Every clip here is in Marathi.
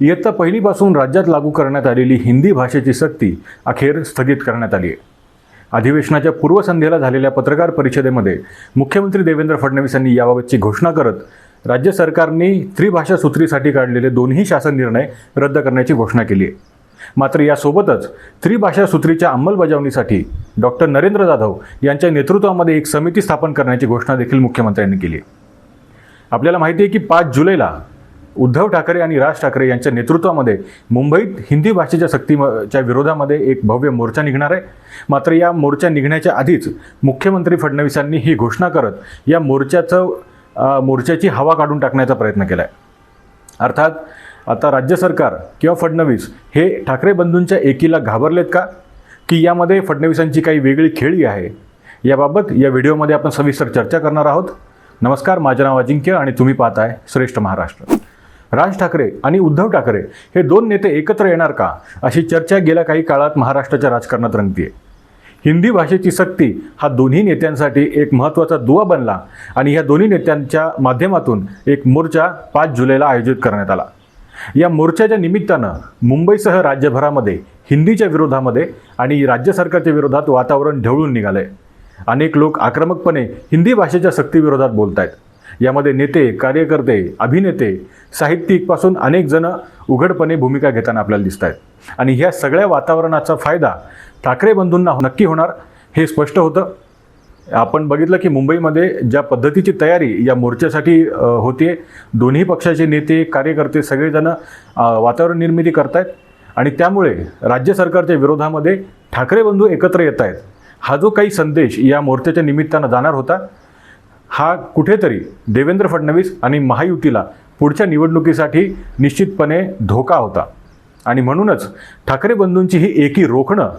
इयत्ता पहिलीपासून राज्यात लागू करण्यात आलेली हिंदी भाषेची सक्ती अखेर स्थगित करण्यात आली आहे. अधिवेशनाच्या पूर्वसंध्येला झालेल्या पत्रकार परिषदेमध्ये मुख्यमंत्री देवेंद्र फडणवीस यांनी याबाबतची घोषणा करत राज्य सरकारने त्रिभाषा सूत्रीसाठी काढलेले दोन्ही शासन निर्णय रद्द करण्याची घोषणा केली आहे. मात्र यासोबतच त्रिभाषा सूत्रीच्या अंमलबजावणीसाठी डॉक्टर नरेंद्र जाधव यांच्या नेतृत्वामध्ये एक समिती स्थापन करण्याची घोषणा देखील मुख्यमंत्र्यांनी केली आपल्याला माहिती आहे की पाच जुलैला उद्धव ठाकरे आणि राज ठाकरे यांच्या नेतृत्वामध्ये मुंबईत हिंदी भाषेच्या सक्तीच्या विरोधामध्ये एक भव्य मोर्चा निघणार आहे. मात्र या मोर्चा निघण्याच्या आधीच मुख्यमंत्री फडणवीसांनी ही घोषणा करत या मोर्चाचं मोर्चाची हवा काढून टाकण्याचा प्रयत्न केला आहे अर्थात आता राज्य सरकार किंवा फडणवीस हे ठाकरे बंधूंच्या एकीला घाबरलेत का? की यामध्ये फडणवीसांची काही वेगळी खेळी आहे? याबाबत या व्हिडिओमध्ये आपण सविस्तर चर्चा करणार आहोत. नमस्कार माझं नाव अजिंक्य आणि तुम्ही पाहताय श्रेष्ठ महाराष्ट्र. राज ठाकरे आणि उद्धव ठाकरे हे दोन नेते एकत्र येणार का? अशी चर्चा गेल्या काही काळात महाराष्ट्राच्या राजकारणात रंगतीये. हिंदी भाषेची सक्ती हा दोन्ही नेत्यांसाठी एक महत्त्वाचा दुवा बनला आणि या दोन्ही नेत्यांच्या माध्यमातून एक मोर्चा पाच जुलैला आयोजित करण्यात आला. या मोर्चाच्या निमित्तानं मुंबईसह राज्यभरामध्ये हिंदीच्या विरोधामध्ये आणि राज्य सरकारच्या विरोधात वातावरण ढवळून निघालंय. अनेक लोक आक्रमकपणे हिंदी भाषेच्या सक्तीविरोधात बोलत आहेत यामध्ये नेते कार्यकर्ते अभिनेते साहित्यिकपासून अनेक जण उघडपणे भूमिका घेताना आपल्याला दिसत आहेत आणि ह्या सगळ्या वातावरणाचा फायदा ठाकरे बंधूंना हो- नक्की होणार हे स्पष्ट होतं. आपण बघितलं की मुंबईमध्ये ज्या पद्धतीची तयारी या मोर्चासाठी होते दोन्ही पक्षाचे नेते कार्यकर्ते सगळेजण वातावरण निर्मिती करतायत. आणि त्यामुळे राज्य सरकारच्या विरोधामध्ये ठाकरे बंधू एकत्र येत आहेत हा जो काही संदेश या मोर्चाच्या निमित्तानं जाणार होता हा कुठेतरी देवेंद्र फडणवीस आणि महायुतीला पुढच्या निवडणुकीसाठी निश्चितपणे धोका होता. आणि म्हणूनच ठाकरे बंधूंची ही एकी रोखणं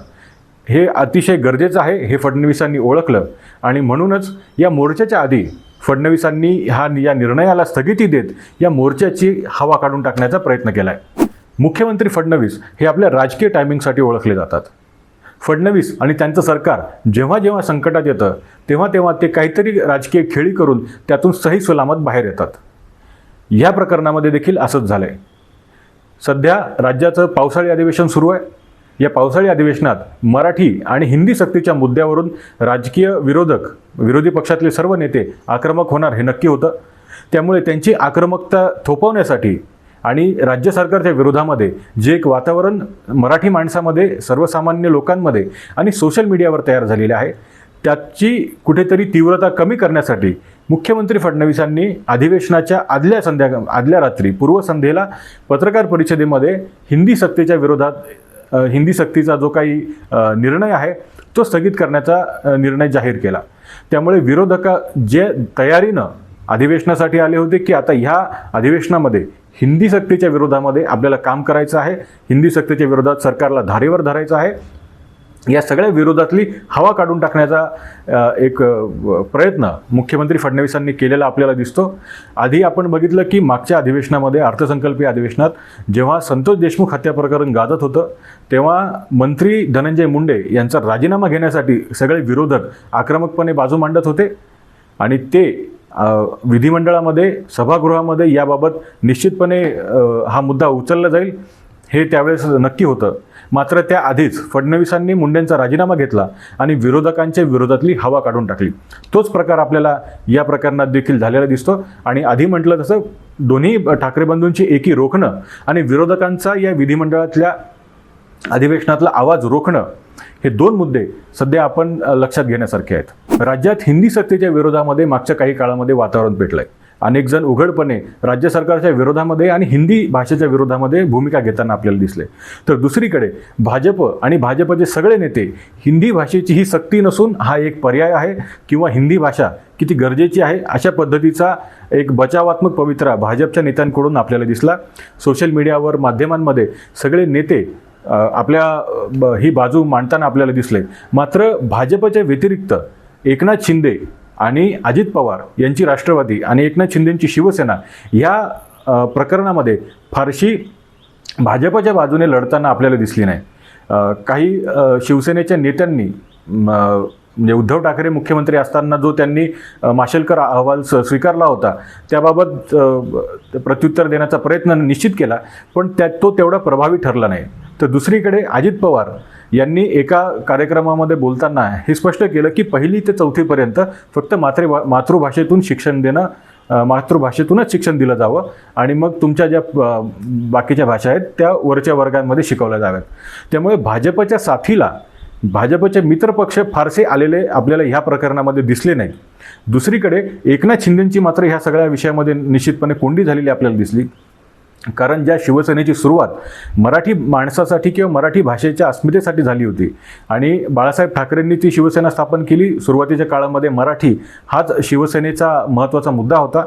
हे अतिशय गरजेचं आहे हे फडणवीसांनी ओळखलं. आणि म्हणूनच या मोर्चाच्या आधी फडणवीसांनी हा या निर्णयाला स्थगिती देत या मोर्चाची हवा काढून टाकण्याचा प्रयत्न केला आहे मुख्यमंत्री फडणवीस हे आपल्या राजकीय टायमिंगसाठी ओळखले जातात. फडणवीस आणि त्यांचं सरकार जेव्हा जेव्हा संकटात येतं तेव्हा तेव्हा ते काहीतरी राजकीय खेळी करून त्यातून सही सलामत बाहेर येतात. या प्रकरणामध्ये देखील असंच झालं आहे सध्या राज्याचं पावसाळी अधिवेशन सुरू आहे. या पावसाळी अधिवेशनात मराठी आणि हिंदी सक्तीच्या मुद्द्यावरून राजकीय विरोधक विरोधी पक्षातले सर्व नेते आक्रमक होणार हे नक्की होतं. त्यामुळे त्यांची आक्रमकता थोपवण्यासाठी आणि राज्य सरकारच्या विरोधामध्ये जे एक वातावरण मराठी माणसामध्ये सर्वसामान्य लोकांमध्ये आणि सोशल मीडियावर तयार झालेले आहे त्याची कुठेतरी तीव्रता कमी करण्यासाठी मुख्यमंत्री फडणवीसांनी अधिवेशनाच्या आदल्या संध्या आदल्या रात्री पूर्वसंध्येला पत्रकार परिषदेमध्ये हिंदी सक्तीच्या विरोधात हिंदी सक्तीचा जो काही निर्णय आहे तो स्थगित करण्याचा निर्णय जाहीर केला. त्यामुळे विरोधका जे तयारीनं अधिवेशनासाठी आले होते की आता ह्या अधिवेशनामध्ये हिंदी सक्तीच्या विरोधामध्ये आपल्याला काम करायचं आहे. हिंदी सक्तीच्या विरोधात सरकारला धारेवर धरायचं आहे. या सगळ्या विरोधातली हवा काढून टाकण्याचा एक प्रयत्न मुख्यमंत्री फडणवीसांनी केलेला आपल्याला दिसतो. आधी आपण बघितलं की मागच्या अधिवेशनामध्ये अर्थसंकल्पीय अधिवेशनात जेव्हा संतोष देशमुख हत्या प्रकरण गाजत होतं तेव्हा मंत्री धनंजय मुंडे यांचा राजीनामा घेण्यासाठी सगळे विरोधक आक्रमकपणे बाजू मांडत होते. आणि ते विधिमंडळामध्ये सभागृहामध्ये याबाबत निश्चितपणे हा मुद्दा उचलला जाईल. हे त्यावेळेस नक्की होतं. मात्र त्याआधीच फडणवीसांनी मुंडेंचा राजीनामा घेतला आणि विरोधकांच्या विरोधातली हवा काढून टाकली. तोच प्रकार आपल्याला या प्रकरणात देखील झालेला दिसतो. आणि आधी म्हटलं तसं दोन्ही ठाकरे बंधूंची एकी रोखणं आणि विरोधकांचा या विधिमंडळातल्या अधिवेशनातला आवाज रोखणं हे दोन मुद्दे सध्या आपण लक्षात घेण्यासारखे आहेत. राज्यात हिंदी सत्तेच्या विरोधामध्ये मागच्या काही काळामध्ये वातावरण पेटलंय. अनेक जण उघडपणे राज्य सरकारच्या विरोधामध्ये आणि हिंदी भाषेच्या विरोधामध्ये भूमिका घेताना आपल्याला दिसले. तर दुसरीकडे भाजप आणि भाजपचे सगळे नेते हिंदी भाषेची ही सक्ती नसून हा एक पर्याय आहे किंवा हिंदी भाषा किती गरजेची आहे अशा पद्धतीचा एक बचावात्मक पवित्रा भाजपच्या नेत्यांकडून आपल्याला दिसला. सोशल मीडियावर माध्यमांमध्ये सगळे नेते आपल्या ब- ही बाजू मांडताना आपल्याला दिसले. मात्र भाजपच्या व्यतिरिक्त एकनाथ शिंदे आणि अजित पवार यांची राष्ट्रवादी आणि एकनाथ शिंदेंची शिवसेना या प्रकरणामध्ये फारशी भाजपच्या बाजूने लढताना आपल्याला दिसली नाही. काही शिवसेनेच्या नेत्यांनी म्हणजे उद्धव ठाकरे मुख्यमंत्री असताना जो त्यांनी माशेलकर अहवाल स्वीकारला होता त्याबाबत प्रत्युत्तर देण्याचा प्रयत्न निश्चित केला पण त्या तो तेवढा प्रभावी ठरला नाही. तर दुसरीकडे अजित पवार यांनी एका कार्यक्रमामध्ये बोलताना हे स्पष्ट केलं की पहिली ते चौथीपर्यंत फक्त मातृ मातृभाषेतून शिक्षण देणं मातृभाषेतूनच शिक्षण दिलं जावं आणि मग तुमच्या ज्या बाकीच्या भाषा आहेत त्या वरच्या वर्गांमध्ये शिकवल्या जाव्यात. त्यामुळे भाजपच्या साथीला भाजपचे मित्रपक्ष फारसे आलेले आपल्याला ह्या प्रकरणामध्ये दिसले नाही. दुसरीकडे एकनाथ शिंदेंची मात्र ह्या सगळ्या विषयामध्ये निश्चितपणे कोंडी झालेली आपल्याला दिसली. कारण ज्या शिवसेनेची सुरुवात मराठी माणसासाठी किंवा मराठी भाषेच्या अस्मितेसाठी झाली होती आणि बाळासाहेब ठाकरेंनी ती शिवसेना स्थापन केली सुरुवातीच्या काळामध्ये मराठी हाच शिवसेनेचा महत्त्वाचा मुद्दा होता.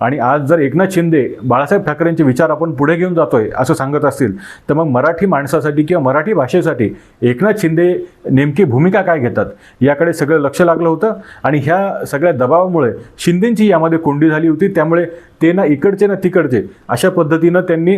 आणि आज जर एकनाथ शिंदे बाळासाहेब ठाकरेंचे विचार आपण पुढे घेऊन जातोय असं सांगत असतील तर मग मराठी माणसासाठी किंवा मराठी भाषेसाठी एकनाथ शिंदे नेमकी भूमिका काय घेतात? याकडे सगळं लक्ष लागलं होतं आणि ह्या सगळ्या दबावामुळे शिंदेंची यामध्ये कोंडी झाली होती. त्यामुळे ते ना इकडचे ना तिकडचे अशा पद्धतीनं त्यांनी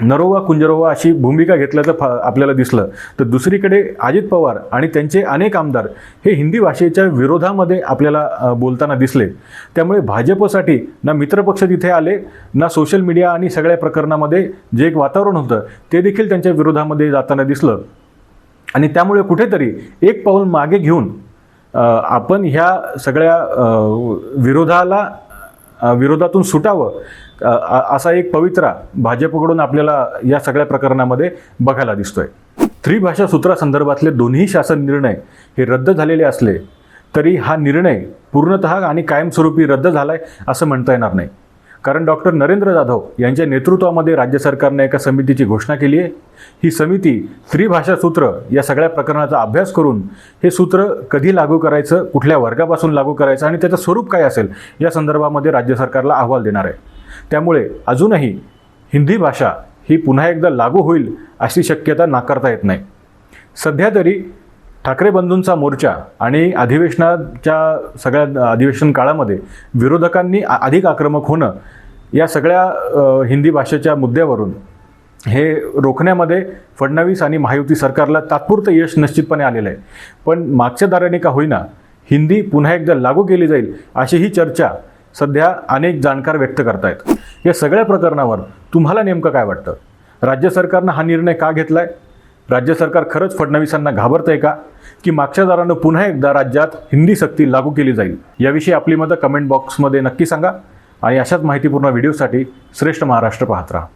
नरोवा कुंजरोवा अशी भूमिका घेतल्याचं फा आपल्याला दिसलं. तर दुसरीकडे अजित पवार आणि त्यांचे अनेक आमदार हे हिंदी भाषेच्या विरोधामध्ये आपल्याला बोलताना दिसले. त्यामुळे भाजपसाठी ना मित्रपक्ष तिथे आले ना सोशल मीडिया आणि सगळ्या प्रकरणामध्ये जे एक वातावरण होतं ते देखील त्यांच्या विरोधामध्ये जाताना दिसलं. आणि त्यामुळे कुठेतरी एक पाऊल मागे घेऊन आपण ह्या सगळ्या विरोधाला विरोधातून सुटावं. असा एक पवित्रा भाजपकडून आपल्याला या सगळ्या प्रकरणामध्ये बघायला दिसतोय. त्रिभाषा सूत्रासंदर्भातले दोन्ही शासन निर्णय हे रद्द झालेले असले तरी हा निर्णय पूर्णतः आणि कायमस्वरूपी रद्द झाला आहे असं म्हणता येणार नाही. कारण डॉक्टर नरेंद्र जाधव यांच्या नेतृत्वामध्ये राज्य सरकारने एका समितीची घोषणा केली आहे. ही समिती त्रिभाषा सूत्र या सगळ्या प्रकरणाचा अभ्यास करून हे सूत्र कधी लागू करायचं कुठल्या वर्गापासून लागू करायचं आणि त्याचं स्वरूप काय असेल या संदर्भामध्ये राज्य सरकारला अहवाल देणार आहे. त्यामुळे अजूनही हिंदी भाषा ही पुन्हा एकदा लागू होईल अशी शक्यता नाकारता येत नाही. सध्या तरी ठाकरे बंधूंचा मोर्चा आणि अधिवेशनाच्या सगळ्या अधिवेशन काळामध्ये विरोधकांनी आ- अधिक आक्रमक होणं या सगळ्या हिंदी भाषेच्या मुद्द्यावरून हे रोखण्यामध्ये फडणवीस आणि महायुती सरकारला तात्पुरतं यश निश्चितपणे आलेलं आहे. पण मागच्या दाराने का होईना हिंदी पुन्हा एकदा लागू केली जाईल अशी ही चर्चा सध्या अनेक जाणकार व्यक्त करतायत. या सगळ्या प्रकरणावर तुम्हाला नेमकं काय वाटतं? राज्य सरकारनं हा निर्णय का घेतला आहे राज्य सरकार खरंच फडणवीसांना घाबरतंय का? की मागच्या दारानं पुन्हा एकदा राज्यात हिंदी सक्ती लागू केली जाईल? याविषयी आपली मतं कमेंट बॉक्समध्ये नक्की सांगा. आणि अशाच माहितीपूर्ण व्हिडिओसाठी श्रेष्ठ महाराष्ट्र पाहत राहा.